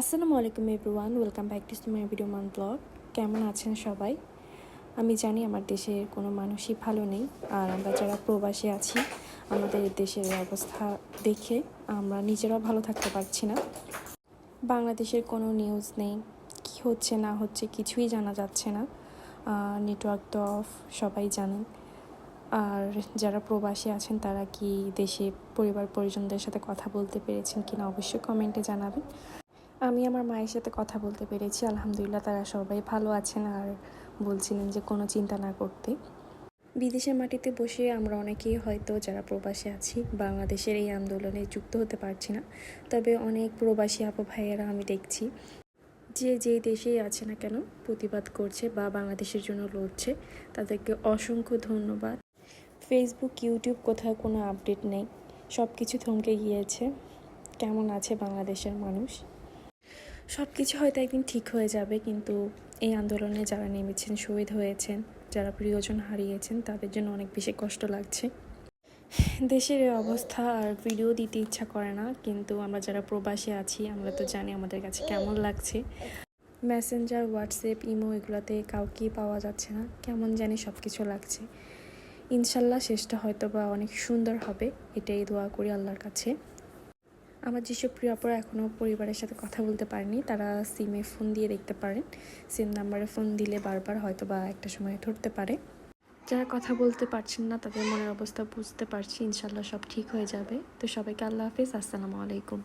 আসসালামু আলাইকুম everyone, welcome back to my video মান ব্লগ। কেমন আছেন সবাই? আমি জানি আমার দেশের কোনো মানুষই ভালো নেই, আর আমরা যারা প্রবাসী আছি, আমাদের দেশের অবস্থা দেখে আমরা নিজেরাও ভালো থাকতে পারছি না। বাংলাদেশের কোনো নিউজ নেই, কি হচ্ছে না হচ্ছে কিছুই জানা যাচ্ছে না। নেটওয়ার্ক তো অফ সবাই জানেন। আর যারা প্রবাসী আছেন, তারা কি দেশে পরিবার পরিজনদের সাথে কথা বলতে পেরেছেন কিনা অবশ্যই কমেন্টে জানাবেন। আমি আমার মায়ের সাথে কথা বলতে পেরেছি, আলহামদুলিল্লাহ তারা সবাই ভালো আছেন আর বলছিলেন যে কোনো চিন্তা না করতে। বিদেশের মাটিতে বসে আমরা অনেকেই হয়তো যারা প্রবাসী আছি, বাংলাদেশের এই আন্দোলনে যুক্ত হতে পারছি না। তবে অনেক প্রবাসী আপু ভাইয়েরা আমি দেখছি, যে যেই দেশেই আছে না কেন প্রতিবাদ করছে বা বাংলাদেশের জন্য লড়ছে, তাদেরকে অসংখ্য ধন্যবাদ। ফেসবুক ইউটিউব কোথাও কোনো আপডেট নেই সব কিছু থমকে গিয়েছে। কেমন আছে বাংলাদেশের মানুষ? সব কিছু হয়তো একদিন ঠিক হয়ে যাবে, কিন্তু এই আন্দোলনে যারা নেমেছেন, শহীদ হয়েছেন, যারা প্রিয়জন হারিয়েছেন, তাদের জন্য অনেক বেশি কষ্ট লাগছে। দেশের অবস্থা আর ভিডিও দিতে ইচ্ছা করে না, কিন্তু আমরা যারা প্রবাসী আছি, আমরা তো জানি আমাদের কাছে কেমন লাগছে। মেসেঞ্জার হোয়াটসঅ্যাপ ইমো এগুলোতে কাউকে পাওয়া যাচ্ছে না, কেমন জানি সব কিছু লাগছে। ইনশাল্লাহ শেষটা হয়তো বা অনেক সুন্দর হবে, এটাই দোয়া করি আল্লাহর কাছে। আমার যেসব প্রিয় অপরা এখনও পরিবারের সাথে কথা বলতে পারেনি, তারা সিমে ফোন দিয়ে দেখতে পারেন। সিম নাম্বারে ফোন দিলে বারবার হয়তো বা একটা সময় ধরতে পারে। যারা কথা বলতে পারছেন না, তাদের মনের অবস্থা বুঝতে পারছি, ইনশাল্লাহ সব ঠিক হয়ে যাবে। তো সবাইকে আল্লাহ হাফিজ, আসসালামু আলাইকুম।